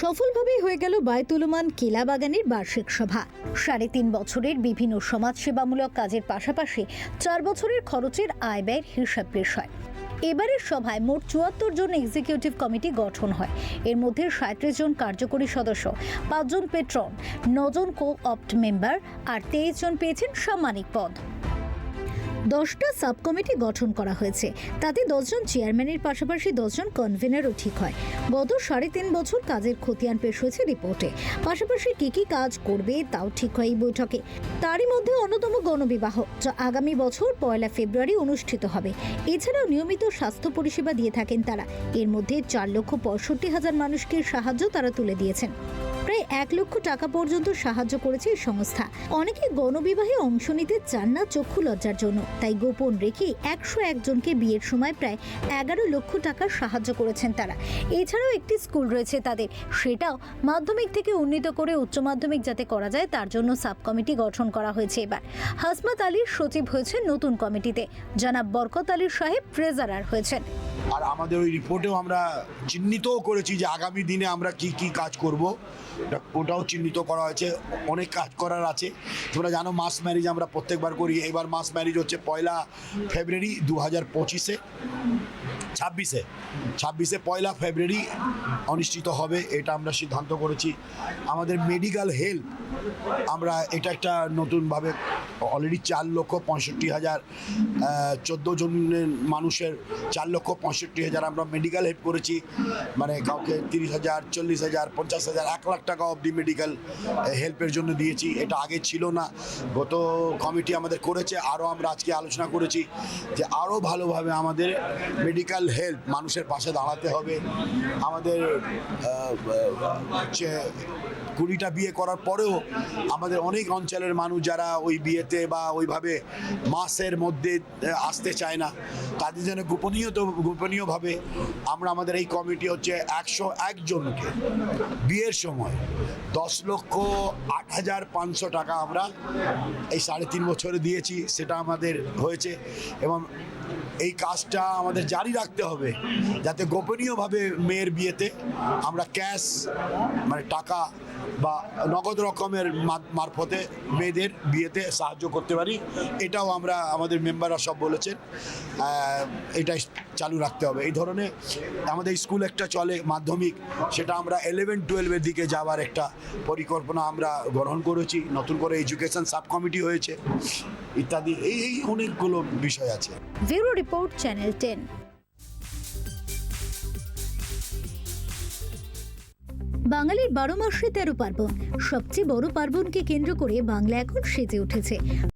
সফলভাবেই হয়ে গেল বায়তুলমান কেলা বাগানের বার্ষিক সভা। সাড়ে তিন বছরের বিভিন্ন সমাজসেবামূলক কাজের পাশাপাশি চার বছরের খরচের আয় ব্যয়ের হিসাব পেশ হয়। এবারের সভায় মোট চুয়াত্তর জন এক্সিকিউটিভ কমিটি গঠন হয়। এর মধ্যে সাঁত্রিশ জন কার্যকরী সদস্য পাঁচজন পেট্রন নজন কো অপ্ট মেম্বার আর তেইশ জন পেয়েছেন সাম্মানিক পদ। দশটা সাব কমিটি গঠন করা হয়েছে। তাতে দশজন চেয়ারম্যানের পাশাপাশি দশজন কনভেনারও ঠিক হয়। গত সাড়ে তিন বছর কাজের খতিয়ান পেশ হয়েছে রিপোর্টে। পাশাপাশি কি কি কাজ করবে তাও ঠিক হয় এই বৈঠকে। তারই মধ্যে অন্যতম গণবিবাহ, যা আগামী বছর পয়লা ফেব্রুয়ারি অনুষ্ঠিত হবে। এছাড়াও নিয়মিত স্বাস্থ্য পরিষেবা দিয়ে থাকেন তারা। এর মধ্যে চার লক্ষ পঁয়ষট্টি হাজার মানুষকে সাহায্য তারা তুলে দিয়েছেন। প্রায় এক লক্ষ টাকা পর্যন্ত সাহায্য করেছে এই সংস্থা। অনেকে গণবিবাহে অংশ নিতে চান না চক্ষু লজ্জার জন্য। তাই গোপন রেখে একশো একজনকে বিয়ের সময় প্রায় এগারো লক্ষ টাকার সাহায্য করেছেন তারা। এছাড়াও একটি স্কুল রয়েছে তাদের। সেটাও মাধ্যমিক থেকে উন্নীত করে উচ্চ মাধ্যমিক যাতে করা যায়, তার জন্য সাব কমিটি গঠন করা হয়েছে এবার। হাসমাত আলীর সচিব হয়েছেন নতুন কমিটিতে। জনাব বরকত আলীর সাহেব, ট্রেজারার হয়েছেন। আর আমাদের ওই রিপোর্টেও আমরা চিহ্নিতও করেছি যে আগামী দিনে আমরা কি কি কাজ করব। ওটাও চিহ্নিত করা হয়েছে, অনেক কাজ করার আছে। তোমরা জানো মাস ম্যারেজ আমরা প্রত্যেকবার করি। এবার মাস ম্যারেজ হচ্ছে পয়লা ফেব্রুয়ারি দু হাজার পঁচিশে, ছাব্বিশে ছাব্বিশে পয়লা ফেব্রুয়ারি অনুষ্ঠিত হবে, এটা আমরা সিদ্ধান্ত করেছি। আমাদের মেডিকেল হেল্প আমরা এটা একটা নতুনভাবে অলরেডি চার লক্ষ পঁয়ষট্টি হাজার চোদ্দ জনের মানুষের চার লক্ষ পঁয়ষট্টি হাজার আমরা মেডিকেল হেল্প করেছি। মানে কাউকে তিরিশ হাজার, চল্লিশ হাজার, পঞ্চাশ হাজার, এক লাখ টাকা অবধি মেডিকেল হেল্পের জন্য দিয়েছি। এটা আগে ছিল না। গত কমিটি আমাদের করেছে। আরও আমরা আজকে আলোচনা করেছি যে আরও ভালোভাবে আমাদের মেডিকেল হেল্প মানুষের পাশে দাঁড়াতে হবে। আমাদের হচ্ছে কুড়িটা বিয়ে করার পরেও আমাদের অনেক অঞ্চলের মানুষ যারা ওই বিয়েতে বা ওইভাবে মাসের মধ্যে আসতে চায় না। তাদের জন্য গোপনীয়ত, গোপনীয়ভাবে আমরা আমাদের এই কমিটি হচ্ছে একশো একজনকে বিয়ের সময় দশ লক্ষ আট হাজার পাঁচশো টাকা আমরা এই সাড়ে তিন বছরে দিয়েছি, সেটা আমাদের হয়েছে এবং এই কাজটা আমাদের জারি রাখতে হবে। যাতে গোপনীয়ভাবে মেয়ের বিয়েতে আমরা ক্যাশ মানে টাকা বা নগদ রকমের মারফতে মেয়েদের বিয়েতে সাহায্য করতে পারি। এটাও আমরা আমাদের মেম্বাররা সব বলেছেন। এটাই চালু রাখতে হবে। এই ধরনের আমাদের স্কুল একটা চলে মাধ্যমিক। সেটা আমরা ইলেভেন টুয়েলভের দিকে যাওয়ার একটা পরিকল্পনা আমরা গ্রহণ করেছি। নতুন করে এডুকেশন সাব কমিটি হয়েছে, ইত্যাদি। এই এই অনেকগুলো বিষয় আছে। রিপোর্ট চ্যানেল টেন বাঙালির বারো মাসে তেরো পার্বণ। সবচেয়ে বড় পার্বণকে কেন্দ্র করে বাংলা এখন সেজে উঠেছে।